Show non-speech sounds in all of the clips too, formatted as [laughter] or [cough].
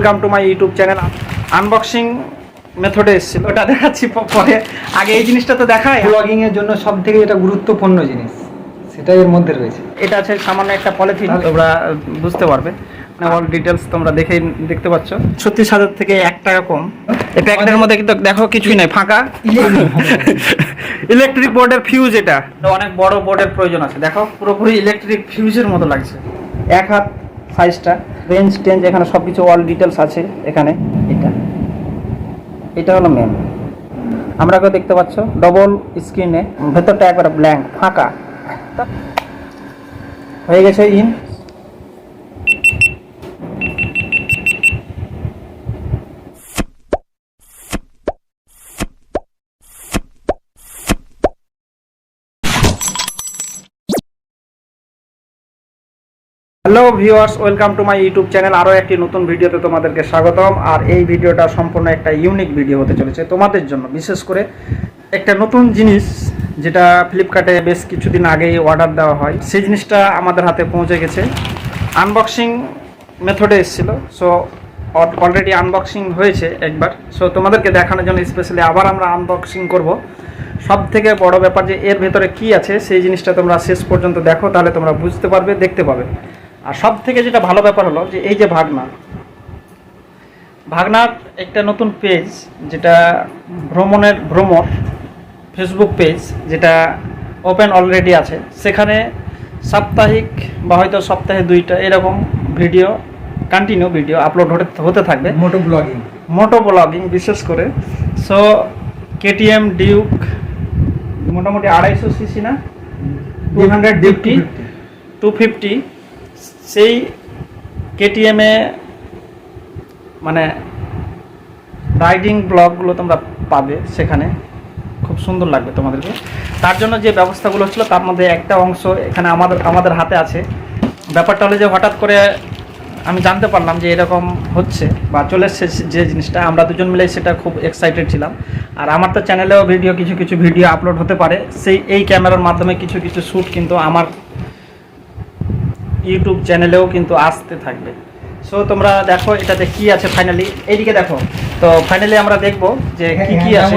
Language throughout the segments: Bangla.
Welcome to my YouTube channel unboxing মেথডে এসেছিল। ওটা দেখাচ্ছি পরে। আগে এই জিনিসটা তো দেখায়। ব্লগিং এর জন্য সব থেকে এটা গুরুত্বপূর্ণ জিনিস। সেটাই এর মধ্যে রয়েছে। এটা আছে সামান্য একটা পলিথিন। তোমরা বুঝতে পারবে। অল ডিটেলস তোমরা দেখেই দেখতে পাচ্ছ। ছত্রিশ হাজার থেকে এক টাকা কম। এই প্যাকেটের মধ্যে কিন্তু দেখো কিছুই নাই ফাঁকা। ইলেকট্রিক বোর্ডের ফিউজ এটা। অনেক বড় বোর্ডের প্রয়োজন আছে। দেখো পুরোপুরি ইলেকট্রিক ফিউজের মতো লাগছে। এক হাত সাইজটা রেঞ্জ টেঞ্জ এখানে সব কিছু অল ডিটেলস আছে এখানে, এটা। এটা হলো মেন আমরা কেউ দেখতে পাচ্ছ ডবল স্ক্রিনে ভেতরটা একবার ব্ল্যাঙ্ক ফাঁকা। হয়ে গেছে in viewers welcome to my YouTube channel আরও একটি নতুন ভিডিওতে তোমাদেরকে স্বাগতম। আর এই ভিডিওটা সম্পূর্ণ একটা ইউনিক ভিডিও হতে চলেছে তোমাদের জন্য। বিশেষ করে একটা নতুন জিনিস যেটা ফ্লিপকার্টে বেশ কিছুদিন আগেই অর্ডার দেওয়া হয়, সেই জিনিসটা আমাদের হাতে পৌঁছে গেছে। আনবক্সিং মেথডে এসেছিল। সো অলরেডি আনবক্সিং হয়েছে একবার। সো তোমাদেরকে দেখানোর জন্য স্পেশালি আবার আমরা আনবক্সিং করব। সব থেকে বড় ব্যাপার যে এর ভেতরে কি আছে, সেই জিনিসটা তোমরা শেষ পর্যন্ত দেখো, তাহলে তোমরা বুঝতে পারবে, দেখতে পাবে। আর সব থেকে যেটা ভালো ব্যাপার হলো যে এই যে ভাগনা ভাগনার একটা নতুন পেজ যেটা ভ্রমণের ভ্রমণ ফেসবুক পেজ যেটা ওপেন অলরেডি আছে সেখানে সাপ্তাহিক বা হয়তো সপ্তাহে দুইটা এরকম ভিডিও কন্টিনিউ ভিডিও আপলোড হতে হতে থাকবে। মোটো ব্লগিং মোটো ব্লগিং বিশেষ করে। সো কেটিএম ডিউক মোটামুটি আড়াইশো সিসি না? Two hundred fifty two fifty সেই কেটিএমে মানে রাইডিং ব্লগগুলো তোমরা পাবে সেখানে। খুব সুন্দর লাগবে তোমাদেরকে। তার জন্য যে ব্যবস্থাগুলো ছিল, তার মধ্যে একটা অংশ এখানে আমাদের আমাদের হাতে আছে। ব্যাপারটা হলো যে হঠাৎ করে আমি জানতে পারলাম যে এরকম হচ্ছে বা চলে এসছে যে জিনিসটা। আমরা দুজন মিলে সেটা খুব এক্সাইটেড ছিলাম। আর আমার তো চ্যানেলেও ভিডিও কিছু কিছু ভিডিও আপলোড হতে পারে। সেই, এই ক্যামেরার মাধ্যমে কিছু কিছু শ্যুট কিন্তু আমার ইউটিউব চ্যানেলেও কিন্তু আসতে থাকবে। সো তোমরা দেখো এটাতে কি আছে ফাইনালি এইদিকে দেখো। তো ফাইনালি আমরা দেখব যে হ্যাঁ, কি কি আছে।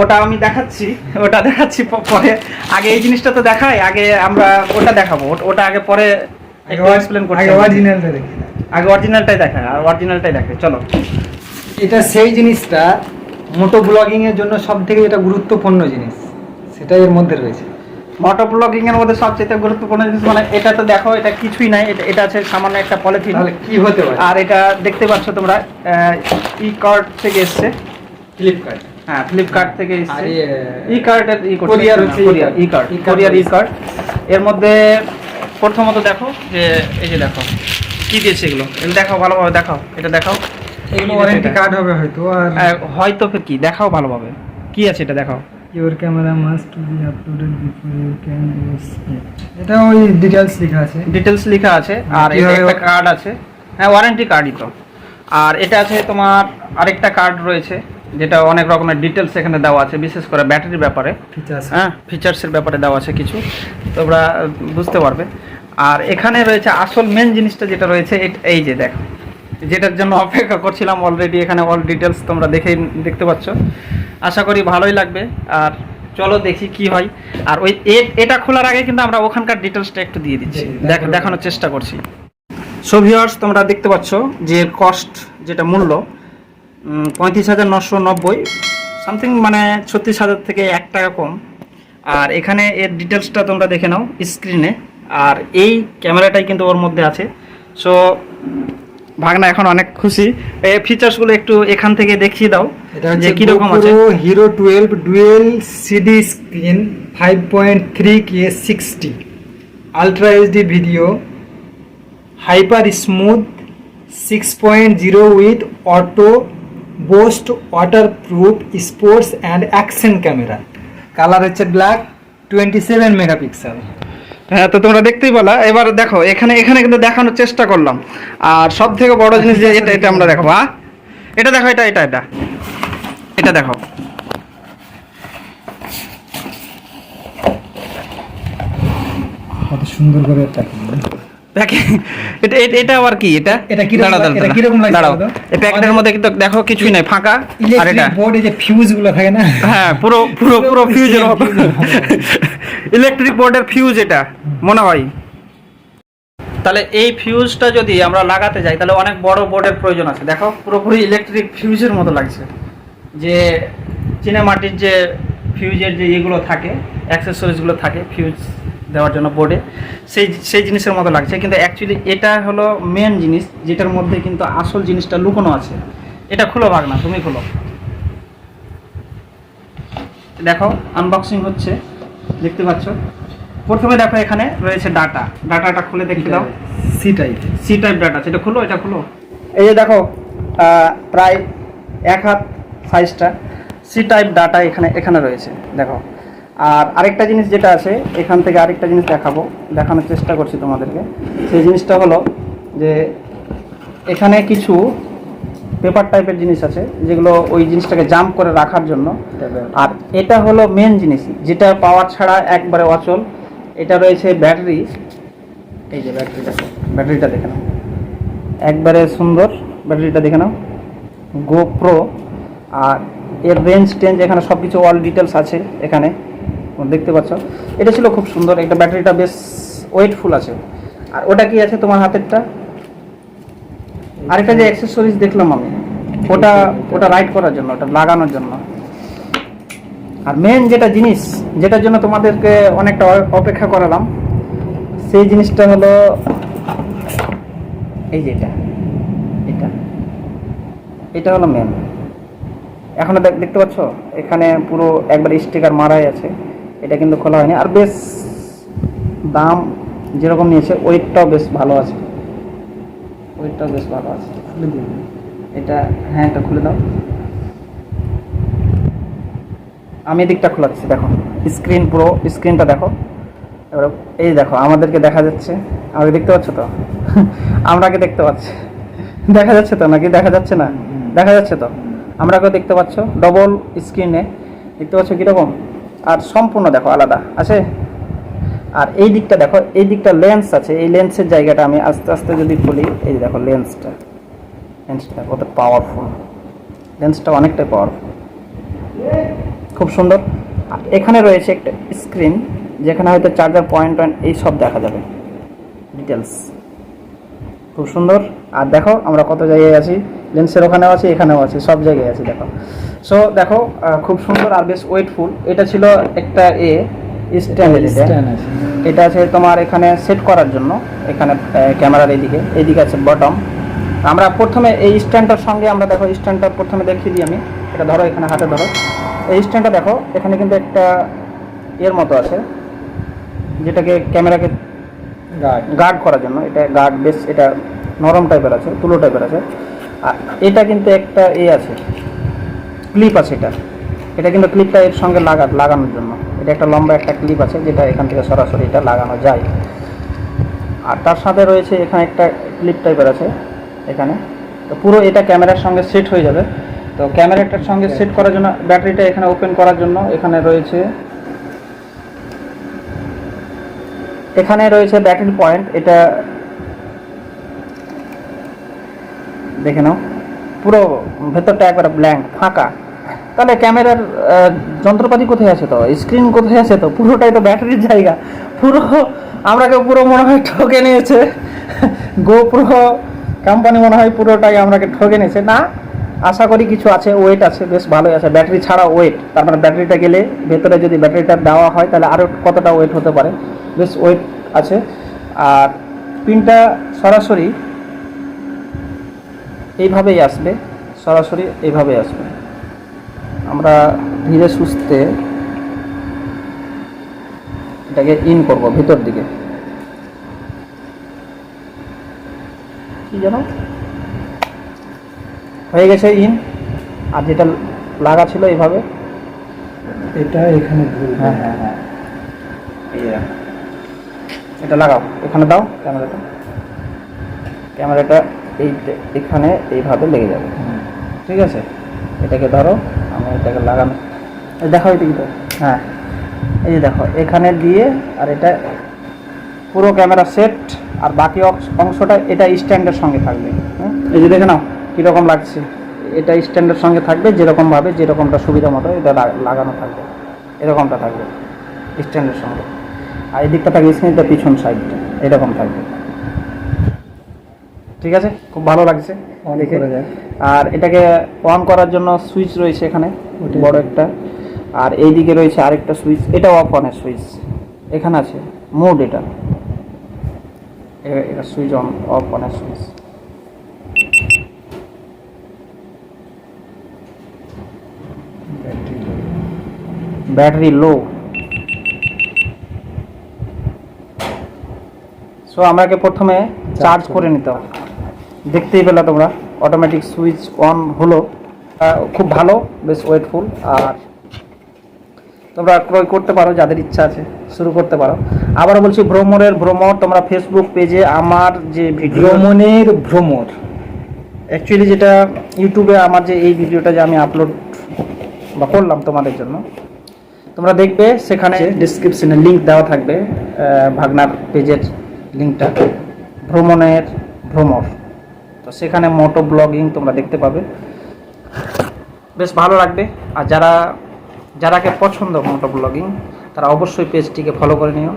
ওটা আমি দেখাচ্ছি। [laughs] ওটা দেখাচ্ছি পরে। আগে এই জিনিসটা তো দেখাই আগে আমরা ওটা দেখাবো। ওটা আগে পরে এক্সপ্লেন করছি আগে অরিজিনালটা দেখি। আগে অরিজিনালটাই দেখায় আর অরিজিনালটাই দেখে চলো। এটা সেই জিনিসটা মোটো ব্লগিং এর জন্য সব থেকে যেটা গুরুত্বপূর্ণ জিনিস সেটাই এর মধ্যে রয়েছে। মোটর ব্লগিং এর মধ্যে সবচেয়ে গুরুত্বপূর্ণ জিনিস মানে এটা তো দেখো এটা কিছুই নাই এটা এটা আছে সামান্য একটা পলিথিন তাহলে কি হতে পারে? আর এটা দেখতে পাচ্ছ তোমরা ই কার্ড থেকে এসছে। ফ্লিপকার্ট হ্যাঁ ফ্লিপকার্ট থেকে এসছে। ই কার্ডের ই কোরিয়ার ই কার্ড কোরিয়ার ই কার্ড এর মধ্যে প্রথমত দেখো যে এই যে দেখো কি দিয়েছে এগুলো? দেখাও ভালোভাবে দেখাও এটা দেখাও। এগুলো ওয়ারেন্টি কার্ড হবে হয়তো আর হয়তো কি? দেখাও ভালোভাবে। কি আছে এটা দেখাও? Your camera must be uploaded before you can এটা ওই ডিটেইলস লেখা আছে। ডিটেলস লেখা আছে আর এটা একটা কার্ড আছে। হ্যাঁ ওয়ারেন্টি কার্ডই তো। আর এটা আছে তোমার আরেকটা কার্ড রয়েছে যেটা অনেক রকমের ডিটেলস এখানে দেওয়া আছে বিশেষ করে ব্যাটারির ব্যাপারে। ফিচার্স হ্যাঁ ফিচার্সের ব্যাপারে দেওয়া আছে কিছু। তোমরা বুঝতে পারবে। আর এখানে রয়েছে আসল মেন জিনিসটা যেটা রয়েছে এই যে দেখো। যেটার জন্য অপেক্ষা করছিলাম অলরেডি এখানে অল ডিটেলস তোমরা দেখেই দেখতে পাচ্ছ। আশা করি ভালোই লাগবে। আর চলো দেখি কি হয়। আর ওই এটা খোলার আগে কিন্তু আমরা ওখানকার ডিটেলসটা একটু দিয়ে দিচ্ছি। দেখ। দেখানোর চেষ্টা করছি। সো ভিউয়ার্স তোমরা দেখতে পাচ্ছ যে কস্ট যেটা মূল্য পঁয়ত্রিশ হাজার নশো নব্বই সামথিং মানে ছত্রিশ হাজার থেকে এক টাকা কম। আর এখানে এর ডিটেলসটা তোমরা দেখে নাও স্ক্রিনে আর এই ক্যামেরাটাই কিন্তু ওর মধ্যে আছে। সো ভাগনা এখন অনেক খুশি। এই ফিচার্সগুলো একটু এখান থেকে দেখিয়ে দাও এটা যে হচ্ছে কীরকম আছে। Hero twelve dual CD screen five point three K sixty ultra HD video hyper smooth six point zero with auto boost waterproof sports and action camera colour হচ্ছে ব্ল্যাক টোয়েন্টি সেভেন মেগাপিক্সেল হ্যাঁ তো তোমরা দেখতেই বলা এবার দেখো, এখানে এখানে কিন্তু দেখানোর চেষ্টা করলাম। আর সব থেকে বড় জিনিস যে এটা এটা আমরা দেখো হ্যাঁ? এটা দেখো, এটা এটা এটা। এটা দেখো। কত সুন্দর করে এটা এটা- এটা আবার কি? এটা? এটা কীরকম দাঁড়াও, লাগ- দাঁড়াও, এটা দাঁড়াও। দাঁড়াও। এই প্যাকেটের মধ্যে কিন্তু দেখো কিছুই নাই ফাঁকা। আর এটা? বোর্ডে যে ফিউজগুলো থাকে না? হ্যাঁ পুরো পুরো পুরো ফিউজের মতো। ইলেকট্রিক বোর্ডের ফিউজ এটা মনে হয়। তাহলে এই ফিউজটা যদি আমরা লাগাতে যাই তাহলে অনেক বড় বোর্ডের প্রয়োজন আছে। দেখো পুরোপুরি ইলেকট্রিক ফিউজের মতো লাগছে। যে চিনেমাটির যে ফিউজের যে ইয়েগুলো থাকে অ্যাক্সেসরিজগুলো থাকে ফিউজ দেওয়ার জন্য বোর্ডে সেই সেই জিনিসের মতো লাগছে। কিন্তু অ্যাকচুয়ালি এটা হলো মেন জিনিস যেটার মধ্যে কিন্তু আসল জিনিসটা লুকোনো আছে। এটা খুলো ভাগ না তুমি খুলো। দেখো আনবক্সিং হচ্ছে দেখতে পাচ্ছ? প্রথমে দেখো এখানে রয়েছে ডাটা। ডাটাটা খুলে দেখতে দাও। C type C type data সেটা খুলো এটা খুলো। এই যে দেখো প্রায় এক হাত সাইজটা সি টাইপ ডাটা এখানে এখানে রয়েছে। দেখো আর আরেকটা জিনিস যেটা আছে এখান থেকে আরেকটা জিনিস দেখাবো দেখানোর চেষ্টা করছি তোমাদেরকে। সেই জিনিসটা হলো যে এখানে কিছু পেপার টাইপের জিনিস আছে যেগুলো ওই জিনিসটাকে জাম্প করে রাখার জন্য। আর এটা হলো মেন জিনিস যেটা পাওয়ার ছাড়া একবারে অচল। এটা রয়েছে ব্যাটারি এই যে ব্যাটারিটা ব্যাটারিটা দেখে নাও। একবারে সুন্দর ব্যাটারিটা দেখে নাও। গো প্রো আর এর রেঞ্জ টেঞ্জ এখানে সব কিছু অল ডিটেলস আছে এখানে। দেখতে পাচ্ছ। এটা ছিল খুব সুন্দর, একটা ব্যাটারিটা বেশ ওয়েটফুল আছে। আর ওটা কি আছে তোমার হাতেরটা? আরেকটা যে অ্যাক্সেসরিজ দেখলাম আমি, ওটা ওটা রাইড করার জন্য, ওটা লাগানোর জন্য। আর মেন যেটা জিনিস, যেটার জন্য তোমাদেরকে অনেকটা অপেক্ষা করালাম, সেই জিনিসটা হলো, এই যে এটা এটা। হলো মেন এখনও দেখ- দেখতে পাচ্ছ? এখানে পুরো একবার স্টিকার মারাই আছে। এটা কিন্তু খোলা হয়নি। আর বেশ দাম যেরকম নিয়েছে ওয়েটটাও বেশ ভালো আছে। ওয়েটটাও বেশ ভালো আছে। এটা হ্যাঁ এটা খুলে দাও। আমি এদিকটা খোলাচ্ছি দেখো। স্ক্রিন পুরো স্ক্রিনটা দেখো। এবার এই দেখো আমাদেরকে দেখা যাচ্ছে। আমাকে দেখতে পাচ্ছ তো? [laughs] আমরাকে দেখতে পাচ্ছি। দেখা যাচ্ছে তো নাকি? দেখা যাচ্ছে না? দেখা যাচ্ছে তো? আমরাকেও দেখতে পাচ্ছ। ডবল স্ক্রিনে দেখতে পাচ্ছ কীরকম? আর সম্পূর্ণ দেখো আলাদা, আছে? আর এই দিকটা দেখো, এই দিকটা লেন্স আছে, এই লেন্সের জায়গাটা আমি আস্তে আস্তে যদি খুলি এই দেখো লেন্সটা লেন্সটা কত পাওয়ারফুল লেন্সটা অনেকটাই পাওয়ারফুল খুব সুন্দর। আর এখানে রয়েছে একটা স্ক্রিন যেখানে হয়তো চার্জার পয়েন্ট পয়েন্ট এই সব দেখা যাবে। ডিটেলস খুব সুন্দর। আর দেখো আমরা কত জায়গায় আছি? লেন্সের ওখানেও আছে এখানেও আছে সব জায়গায় আছি দেখো। সো দেখো খুব সুন্দর আর বেশ ওয়েটফুল। এটা ছিল একটা এ স্ট্যান্ড এটা আছে। তোমার এখানে সেট করার জন্য এখানে ক্যামেরার এইদিকে এইদিকে আছে বটম আমরা প্রথমে এই স্ট্যান্ডটার সঙ্গে আমরা দেখো স্ট্যান্ডটা প্রথমে দেখিয়ে দিই আমি। এটা ধরো এখানে হাতে ধরো। এই স্ট্যান্ডটা দেখো এখানে কিন্তু একটা এর মতো আছে যেটাকে ক্যামেরাকে গার্ড গার্ড করার জন্য। এটা গার্ড বেশ এটা নরম টাইপের আছে তুলো টাইপের আছে। এটা কিন্তু একটা এ আছে। ক্লিপ আছে এটা। এটা কিন্তু ক্লিপটা এর সঙ্গে লাগা, লাগানোর জন্য। এটা একটা লম্বা একটা ক্লিপ আছে যেটা এখান থেকে সরাসরি এটা লাগানো যায়। আর তার সাথে রয়েছে এখানে একটা ক্লিপ টাইপের আছে এখানে। তো পুরো এটা ক্যামেরার সঙ্গে সেট হয়ে যাবে। তো ক্যামেরাটার সঙ্গে সেট করার জন্য ব্যাটারিটা এখানে ওপেন করার জন্য এখানে রয়েছে এখানে রয়েছে ব্যাটারি পয়েন্ট এটা দেখে নাও। পুরো ভেতরটা একবারে ব্ল্যাঙ্ক ফাঁকা। তাহলে ক্যামেরার যন্ত্রপাতি কোথায় আছে তো? স্ক্রিন কোথায় আছে তো? পুরোটাই তো ব্যাটারির জায়গা। পুরো আমরাকে পুরো মনে হয় ঠকে নিয়েছে। গোপ্রো কোম্পানি মনে হয় পুরোটাই আমরাকে ঠকে নিয়েছে। না, আশা করি কিছু আছে ওয়েট আছে, বেশ ভালোই আছে। ব্যাটারি ছাড়া ওয়েট তার মানে ব্যাটারিটা গেলে ভেতরে যদি ব্যাটারিটা দেওয়া হয়, তাহলে আরও কতটা ওয়েট হতে পারে? বেশ ওয়েট আছে। আর পিনটা সরাসরি এইভাবেই আসবে সরাসরি এইভাবেই আসবে। আমরা ধীরে সুস্থে এটাকে ইন করব ভিতর দিকে। কি জানো হয়ে গেছে ইন। আর যেটা লাগা ছিল এইভাবে। এটা এখানে হ্যাঁ হ্যাঁ হ্যাঁ। এটা লাগাও। এখানে দাও ক্যামেরাটা। ক্যামেরাটা এই এখানে এইভাবে লেগে যাবে। ঠিক আছে? এটাকে ধরো, আমি এটাকে লাগানো। দেখো কিন্তু। হ্যাঁ। এই যে দেখো, এখানে দিয়ে আর এটা পুরো ক্যামেরা সেট, আর বাকি অংশ- অংশটা এটা স্ট্যান্ডের সঙ্গে থাকবে। হ্যাঁ এই যে দেখে নাও, কীরকম লাগছে। এটা স্ট্যান্ডের সঙ্গে থাকবে, যেরকমভাবে, যেরকমটা সুবিধা মতো এটা লাগানো থাকবে। এরকমটা থাকবে, স্ট্যান্ডের সঙ্গে। আর এই দিকটা থাকবে স্ক্রিনটা পিছন সাইডটা, এরকম থাকবে। ঠিক আছে? খুব ভালো লাগছে দেখে। আর এটাকে অন করার জন্য সুইচ রয়েছে এখানে বড় একটা। আর এই দিকে রয়েছে আরেকটা সুইচ এটা অফ অনের সুইচ এখানে আছে মোড এটা। এটা সুইচ অন অফ অনের সুইচ ব্যাটারি লো সো আমাকে প্রথমে চার্জ করে নিতে হবে। দেখতেই পেলে তোমরা। অটোমেটিক সুইচ অন হলো। খুব ভালো বেশ ওয়েটফুল। আর তোমরা ক্রয় করতে পারো যাদের ইচ্ছা আছে শুরু করতে পারো। আবারও বলছি ভ্রমণের ভ্রমণ তোমরা ফেসবুক পেজে আমার যে ভিডিও ভ্রমণের ভ্রমর অ্যাকচুয়ালি যেটা ইউটিউবে আমার যে এই ভিডিওটা যে আমি আপলোড বা করলাম তোমাদের জন্য তোমরা দেখবে সেখানে ডিসক্রিপশনে লিংক দেওয়া থাকবে ভাগনার পেজের লিংকটা ভ্রমণের ভ্রমর সেখানে মোটো ব্লগিং তোমরা দেখতে পাবে। বেশ ভালো লাগবে। আর যারা, যারাকে পছন্দ মোটো ব্লগিং, তারা অবশ্যই পেজটিকে ফলো করে নিও।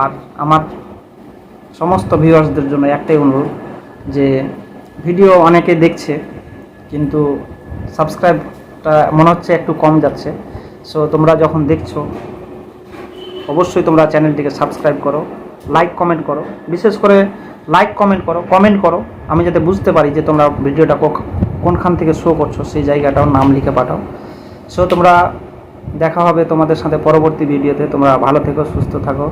আর আমার সমস্ত ভিউয়ার্সদের জন্য একটাই অনুরোধ যে ভিডিও অনেকে দেখছে, কিন্তু সাবস্ক্রাইবটা মনে হচ্ছে একটু কম যাচ্ছে। সো তোমরা যখন দেখছ, অবশ্যই তোমরা চ্যানেলটিকে সাবস্ক্রাইব করো লাইক কমেন্ট করো। বিশেষ করে লাইক কমেন্ট করো কমেন্ট করো। আমি যাতে বুঝতে পারি যে তোমরা ভিডিওটা কোনখান থেকে শো করছ, সেই জায়গাটাও নাম লিখে পাঠাও। সো তোমরা দেখা হবে তোমাদের সাথে পরবর্তী ভিডিওতে তোমরা ভালো থেকো, সুস্থ থাকো।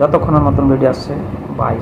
যতক্ষণ নতুন ভিডিও আসছে বাই